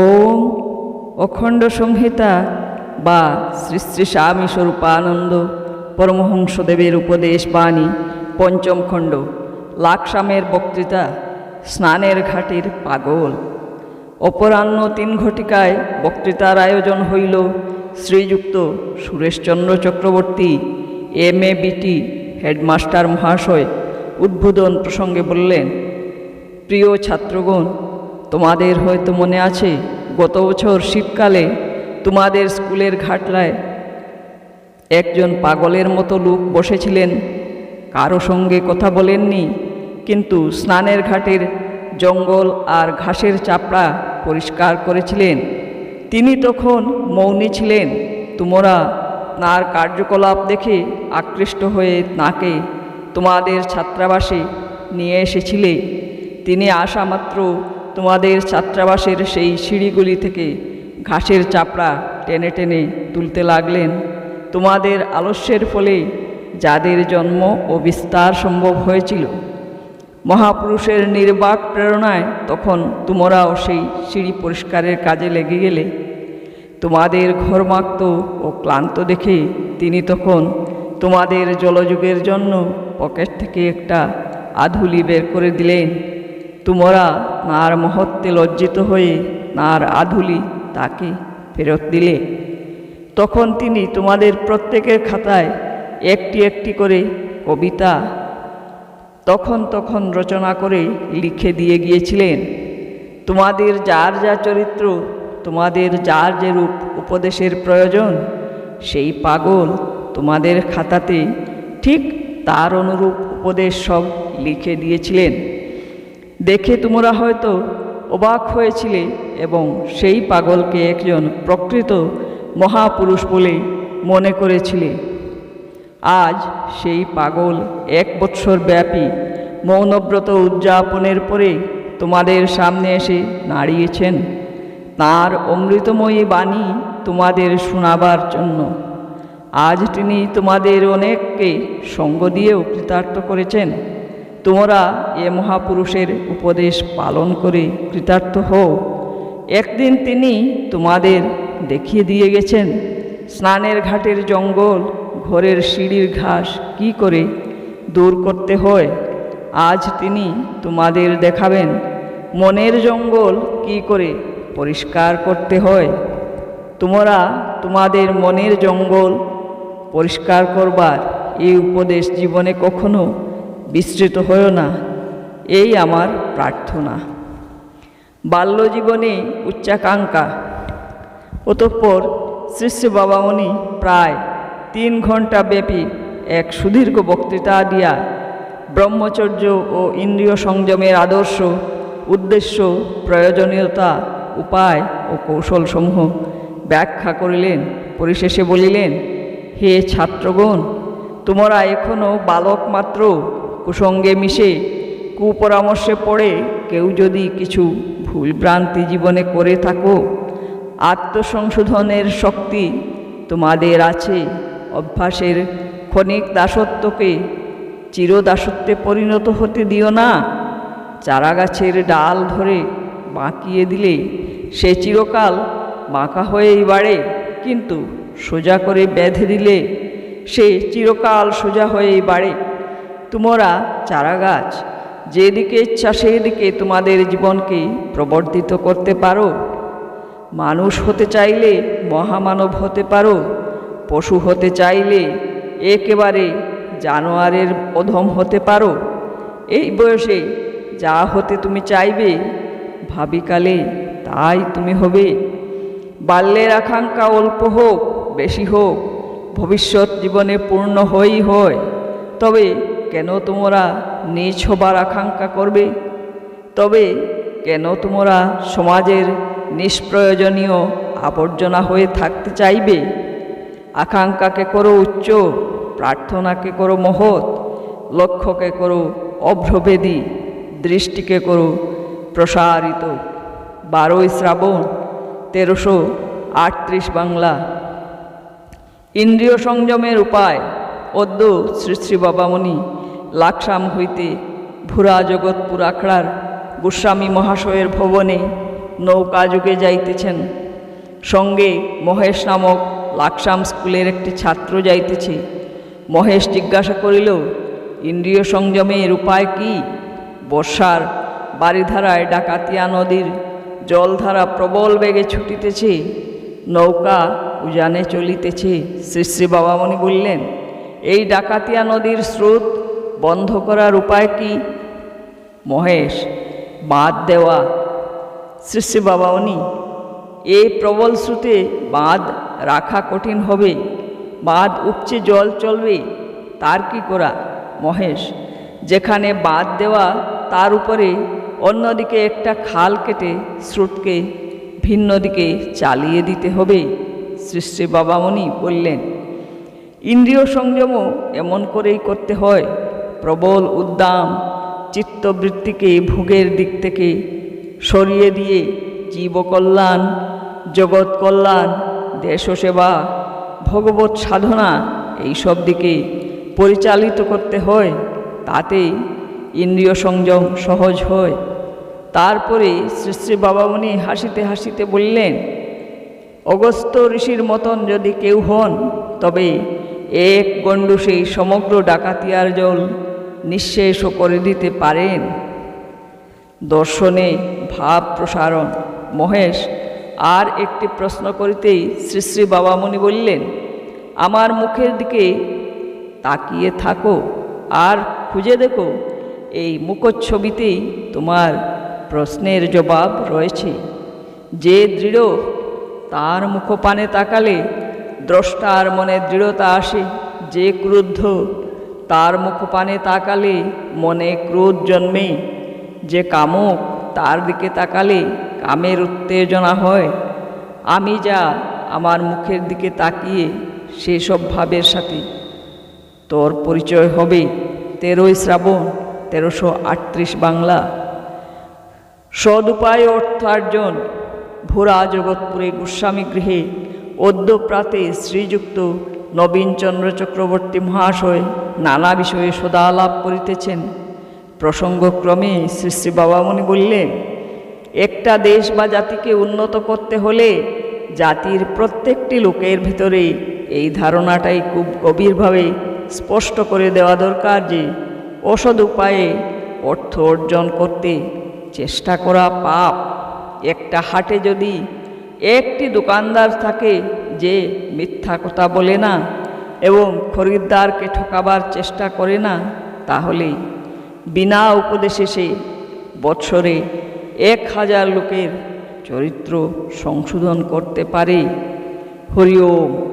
ওম অখণ্ড সংহিতা বা শ্রী শ্রী স্বামী স্বরূপানন্দ পরমহংসদেবের উপদেশ বাণী পঞ্চম খণ্ড, লাকসামের বক্তৃতা, স্নানের ঘাটের পাগল। অপরাহ্ন তিন ঘটিকায় বক্তৃতার আয়োজন হইল শ্রীযুক্ত সুরেশচন্দ্র চক্রবর্তী, এম এ বিটি হেডমাস্টার মহাশয় উদ্বোধন প্রসঙ্গে বললেন, প্রিয় ছাত্রগণ তোমাদের হয়তো মনে আছে, গত বছর শীতকালে তোমাদের স্কুলের ঘাটলায় একজন পাগলের মতো লোক বসেছিলেন। কারও সঙ্গে কথা বলেননি, কিন্তু স্নানের ঘাটের জঙ্গল আর ঘাসের চাপড়া পরিষ্কার করেছিলেন। তিনি তখন মৌনী ছিলেন। তোমরা তাঁর কার্যকলাপ দেখে আকৃষ্ট হয়ে তাঁকে তোমাদের ছাত্রাবাসে নিয়ে এসেছিলে। তিনি আসা মাত্র তোমাদের ছাত্রাবাসের সেই সিঁড়িগুলি থেকে ঘাসের চাপড়া টেনে টেনে তুলতে লাগলেন। তোমাদের আলস্যের ফলে যাদের জন্ম ও বিস্তার সম্ভব হয়েছিল। মহাপুরুষের নির্বাক প্রেরণায় তখন তোমরাও সেই সিঁড়ি পরিষ্কারের কাজে লেগে গেলে। তোমাদের ঘরমাক্ত ও ক্লান্ত দেখে তিনি তখন তোমাদের জলযুগের জন্য পকেট থেকে একটা আধুলি বের করে দিলেন। তোমরা নার মহত্বে লজ্জিত হয়ে নার আধুলি তাকে ফেরত দিলে। তখন তিনি তোমাদের প্রত্যেকের খাতায় একটি একটি করে কবিতা তখন তখন রচনা করে লিখে দিয়ে গিয়েছিলেন। তোমাদের যার যা চরিত্র, তোমাদের যার যে রূপ উপদেশের প্রয়োজন, সেই পাগল তোমাদের খাতাতে ঠিক তার অনুরূপ উপদেশ সব লিখে দিয়েছিলেন। দেখে তোমরা হয়তো অবাক হয়েছিলে এবং সেই পাগলকে একজন প্রকৃত মহাপুরুষ বলে মনে করেছিলে। আজ সেই পাগল এক বৎসর ব্যাপী মৌনব্রত উদযাপনের পরে তোমাদের সামনে এসে দাঁড়িয়েছেন। তাঁর অমৃতময়ী বাণী তোমাদের শোনাবার জন্য। আজ তিনি তোমাদের অনেককে সঙ্গ দিয়েও কৃতার্থ করেছেন। তোমরা এ মহাপুরুষের উপদেশ পালন করে কৃতার্থ হও। একদিন তিনি তোমাদের দেখিয়ে দিয়ে গেছেন, স্নানের ঘাটের জঙ্গল, ঘরের সিঁড়ির ঘাস, কি করে দূর করতে হয়? আজ তিনি তোমাদের দেখাবেন, মনের জঙ্গল কি করে পরিষ্কার করতে হয়? তোমরা তোমাদের মনের জঙ্গল পরিষ্কার করবার এই উপদেশ জীবনে কখনো বিস্তৃত হয়েও না। এই আমার প্রার্থনা। বাল্যজীবনে উচ্চাকাঙ্ক্ষা। অতঃপর শ্রী শ্রী বাবামণি প্রায় তিন ঘণ্টা ব্যাপী এক সুদীর্ঘ বক্তৃতা দিয়া ব্রহ্মচর্য ও ইন্দ্রিয় সংযমের আদর্শ, উদ্দেশ্য, প্রয়োজনীয়তা, উপায় ও কৌশলসমূহ ব্যাখ্যা করিলেন, পরিশেষে বলিলেন, হে ছাত্রগণ, তোমরা এখনও বালক মাত্র কুসঙ্গে মিশে কুপরামর্শে পড়ে, কেউ যদি কিছু ভুলভ্রান্তি জীবনে করে থাকো, আত্মসংশোধনের শক্তি তোমাদের আছে। অভ্যাসের ক্ষণিক দাসত্বকে চিরদাসত্বে পরিণত হতে দিও না। চারাগাছের ডাল ধরে বাঁকিয়ে দিলে সে চিরকাল বাঁকা হয়েই বাড়ে, কিন্তু সোজা করে বেঁধে দিলে সে চিরকাল সোজা হয়েই বাড়ে। তোমরা চারাগাছ, যেদিকে ইচ্ছা সেদিকে তোমাদের জীবনকে প্রবর্তিত করতে পারো। মানুষ হতে চাইলে মহামানব হতে পারো, পশু হতে চাইলে একেবারে জানোয়ারের অধম হতে পারো। এই বয়সে যা হতে তুমি চাইবে, ভাবিকালে তাই তুমি হবে। বাল্যের আকাঙ্ক্ষা অল্প হোক, বেশি হোক, ভবিষ্যৎ জীবনে পূর্ণ হই হয়। তবে কেন তোমরা নিজ হবার আকাঙ্ক্ষা করবে? তবে কেন তোমরা সমাজের নিষ্প্রয়োজনীয় আবর্জনা হয়ে থাকতে চাইবে? আকাঙ্ক্ষাকে করো উচ্চ, প্রার্থনাকে করো মহৎ, লক্ষ্যকে করো অভ্রভেদী, দৃষ্টিকে করো প্রসারিত। বারোই শ্রাবণ, তেরোশো আটত্রিশ বাংলা। ইন্দ্রিয় সংযমের উপায়। অদ্য শ্রী শ্রী বাবামণি লাকসাম হইতে ভুরা জগৎপুর আখড়ার গোস্বামী মহাশয়ের ভবনে নৌকা যুগে যাইতেছেন। সঙ্গে মহেশ নামক লাকসাম স্কুলের একটি ছাত্র যাইতেছে। মহেশ জিজ্ঞাসা করিল, ইন্দ্রিয় সংযমের উপায় কি? বর্ষার বাড়িধারায় ডাকাতিয়া নদীর জলধারা প্রবল বেগে ছুটিতেছে। নৌকা উজানে চলিতেছে। শ্রী শ্রী বাবামণি বললেন, এই ডাকাতিয়া নদীর স্রোত বন্ধ করার উপায় কি? মহেশ বাঁধ দেওয়া। শ্রী শ্রী বাবামণি, এই প্রবল স্রোতে বাঁধ রাখা কঠিন হবে, বাঁধ উপচে জল চলবে, তার কি করা? মহেশ, যেখানে বাঁধ দেওয়া, তার উপরে অন্যদিকে একটা খাল কেটে স্রোতকে ভিন্ন দিকে চালিয়ে দিতে হবে শ্রী বাবামণি বললেন। ইন্দ্রিয় সংযমও এমন করেই করতে হয়। প্রবল উদ্দাম চিত্তবৃত্তিকে ভোগের দিক থেকে সরিয়ে দিয়ে জীবকল্যাণ জগৎ কল্যাণ দেশসেবা ভগবত সাধনা এইসব দিকে পরিচালিত করতে হয়, তাতেই ইন্দ্রিয় সংযম সহজ হয়। তারপরে শ্রী শ্রী বাবামণি হাসিতে হাসিতে বললেন অগস্ত ঋষির মতন যদি কেউ হন, তবে এক গণ্ডুসেই সমগ্র ডাকাতিয়ার জল নিঃশেষও করে দিতে পারেন। দর্শনে ভাব প্রসারণ। মহেশ, আর একটি প্রশ্ন করিতেই শ্রী শ্রী বাবামণি বললেন, আমার মুখের দিকে তাকিয়ে থাকো আর খুঁজে দেখো, এই মুখচ্ছবিতেই তোমার প্রশ্নের জবাব রয়েছে। যে দৃঢ় তার মুখপানে তাকালে দ্রষ্টার মনে দৃঢ়তা আসে, যে ক্রুদ্ধ তার মুখপানে তাকালে মনে ক্রোধ জন্মে। যে কামক, তার দিকে তাকালে কামের উত্তেজনা হয়। আমি যা আমার মুখের দিকে তাকিয়ে সেসব ভাবের সাথে। তোর পরিচয় হবে তেরোই শ্রাবণ তেরোশো আটত্রিশ বাংলা। সদুপায় অর্থার্জন ভোরা জগৎপুরে গোস্বামী গৃহে অদ্যপ্রাতে শ্রীযুক্ত নবীনচন্দ্র চক্রবর্তী মহাশয় নানা বিষয়ে সদালাপ করিতেছেন। প্রসঙ্গক্রমে শ্রী শ্রী বাবামণি বললেন, একটা দেশ বা জাতিকে উন্নত করতে হলে জাতির প্রত্যেকটি লোকের ভিতরে এই ধারণাটাই খুব গভীরভাবে স্পষ্ট করে দেওয়া দরকার যে অসৎ উপায়ে অর্থ অর্জন করতে চেষ্টা করা পাপ। একটা হাটে যদি একটি দোকানদার থাকে যে মিথ্যা কথা বলে না এবং খরিদ্দারকে ঠকাবার চেষ্টা করে না তাহলে বিনা উপদেশে সে বৎসরে এক হাজার লোকের চরিত্র সংশোধন করতে পারে। হরি ওম।